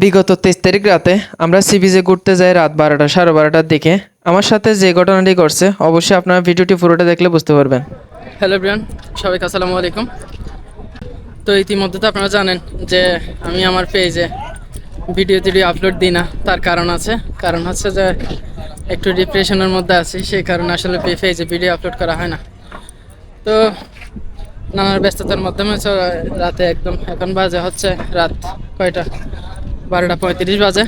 বিগত তেইশ তারিখ রাতে আমরা সি বিচে ঘুরতে যাই রাত বারোটা, সাড়ে বারোটার দিকে। আমার সাথে যে ঘটনাটি ঘটছে, অবশ্যই আপনারা ভিডিওটি পুরোটা দেখলে বুঝতে পারবেন। হ্যালো ব্রিয়ান, সবাইকে আসসালামু আলাইকুম। তো ইতিমধ্যে তো আপনারা জানেন যে আমি আমার পেজে ভিডিও টিডিও আপলোড দিই না, তার কারণ আছে। কারণ হচ্ছে যে একটু ডিপ্রেশনের মধ্যে আছি, সেই কারণে আসলে পেজে ভিডিও আপলোড করা হয় না। তো নানার ব্যস্ততার মাধ্যমে রাতে একদম, এখন বাজে হচ্ছে রাত কয়টা? বারোটা পঁয়ত্রিশ বাজে।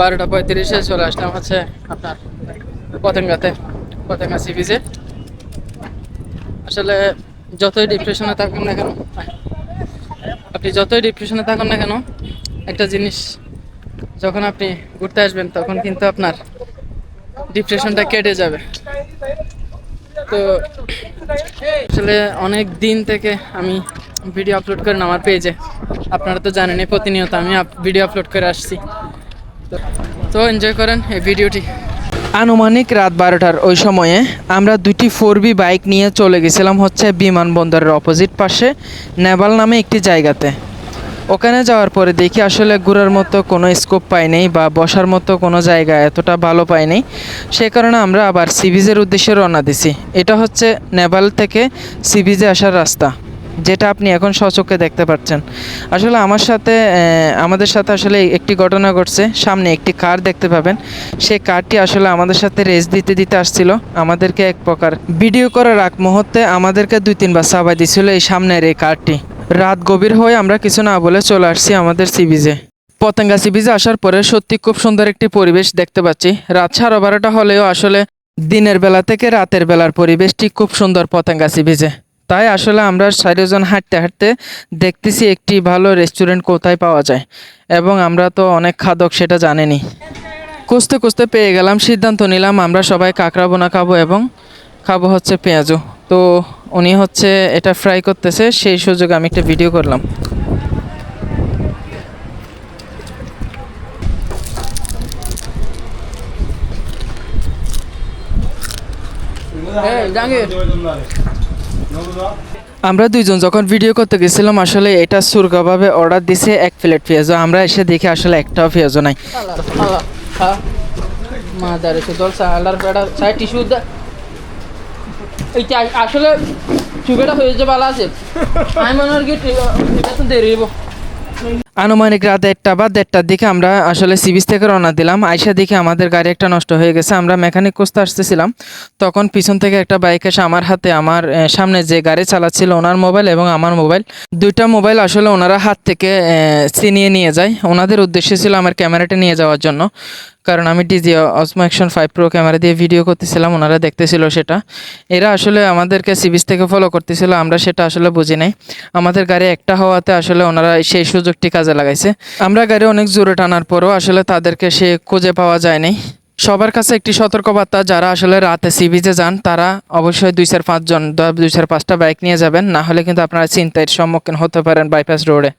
বারোটা পঁয়ত্রিশে চলে আসলাম হচ্ছে আপনার পতেঙ্গাতে, পতেঙ্গা সি বিচে। আসলে যতই ডিপ্রেশনে থাকুন না কেন, আপনি যতই ডিপ্রেশনে থাকুন না কেন, একটা জিনিস যখন আপনি ঘুরতে আসবেন, তখন কিন্তু আপনার ডিপ্রেশনটা কেটে যাবে। তো আসলে অনেক দিন থেকে আমি ভিডিও আপলোড করেন, আমার পেজে আপনারা তো জানেনই, প্রতিনিয়ত আমি ভিডিও আপলোড করে আসছি। তো- তো এনজয় করেন এই ভিডিওটি আনুমানিক রাত বারোটার ওই সময়ে আমরা দুটি ফোর বি বাইক নিয়ে চলে গেছিলাম হচ্ছে বিমানবন্দরের অপোজিট পাশে, নেভাল নামে একটি জায়গাতে। ওখানে যাওয়ার পরে দেখি আসলে ঘোরার মতো কোনো স্কোপ পাই নাই বা বসার মতো কোনো জায়গা এতটা ভালো পাই নাই। সে কারণে আমরা আবার সিবিজের উদ্দেশ্যে রওনা দিছি। এটা হচ্ছে নেভাল থেকে সিবিজে আসার রাস্তা। যেটা আপনি এখন সচক্ষে দেখতে পাচ্ছেন। আসলে আমার সাথে আমাদের সাথে আসলে একটি ঘটনা ঘটছে। সামনে একটি কার দেখতে পাবেন। সেই কারটি আসলে আমাদের সাথে রেস দিতে দিতে আসছিল। আমাদেরকে এক প্রকার ভিডিও করার আগ মুহূর্তে আমাদেরকে দুই, তিনবার সাবাই দিছিল এই সামনের এই কারটি। রাত গভীর হয়ে আমরা কিছু না বলে চলে আসছি আমাদের সিবিজে। পতেঙ্গা সিবিজে আসার পরে সত্যি খুব সুন্দর একটি পরিবেশ দেখতে পাচ্ছি। রাত সাড়ে বারোটা হলেও আসলে দিনের বেলা থেকে রাতের বেলার পরিবেশটি খুব সুন্দর পতেঙ্গা সিবিজে। তাই আসলে আমরা চারিজন হাঁটতে হাঁটতে দেখতেছি একটি ভালো রেস্টুরেন্ট কোথায় পাওয়া যায়। এবং আমরা তো অনেক খাদক সেটা জানিনি। খুঁজতে খুঁজতে পেয়ে গেলাম, সিদ্ধান্ত নিলাম আমরা সবাই কাঁকড়া বোনা খাব এবং খাব হচ্ছে পেঁয়াজু। তো উনি হচ্ছে এটা ফ্রাই করতেছে, সেই সুযোগে আমি একটা ভিডিও করলাম। জাহাঙ্গীর। আমরা দুইজন যখন ভিডিও করতে গেছিলাম, আসলে এটা সুরকাভাবে অর্ডার দিছে এক প্লেট পেঁয়াজু আমরা এসে দেখি আসলে একটাও পেঁয়াজু নাই। হ্যাঁ আসলে চুবেটা হয়েছে ভালো আছে আমি মনে হয় দেরি আনুমানিক রাত একটা বা দেড়টার দিকে আমরা আসলে সিবিস থেকে রওনা দিলাম। আইসা দেখে আমাদের গাড়ি একটা নষ্ট হয়ে গেছে। আমরা মেকানিক খুঁজতে আসতেছিলাম। তখন পিছন থেকে একটা বাইক এসে আমার হাতে আমার সামনে যে গাড়ি চালাচ্ছিল ওনার মোবাইল এবং আমার মোবাইল। দুইটা মোবাইল আসলে ওনারা হাত থেকে ছিনিয়ে নিয়ে যায়। ওনাদের উদ্দেশ্য ছিল আমার ক্যামেরাটা নিয়ে যাওয়ার জন্য। কারণ আমি DJI Osmo Action five Pro camera দিয়ে ভিডিও করতেছিলাম, ওনারা দেখতেছিল সেটা। এরা আসলে আমাদেরকে সিবিস থেকে ফলো করতেছিল, আমরা সেটা আসলে বুঝি নাই। আমাদের গাড়ি একটা হওয়াতে আসলে ওনারা সেই সুযোগটি কাজে লাগাইছে। আমরা গাড়ি অনেক জোরে টানার পরও আসলে তাদেরকে সে খুঁজে পাওয়া যায় নাই সবার কাছে একটি সতর্কবার্তা, যারা আসলে রাতে সিবিজে যান, তারা অবশ্যই দুই চার পাঁচজন, দুই চার পাঁচটা বাইক নিয়ে যাবেন। না হলে কিন্তু আপনারা চিন্তায় সম্মুখীন হতে পারেন বাইপাস রোডে।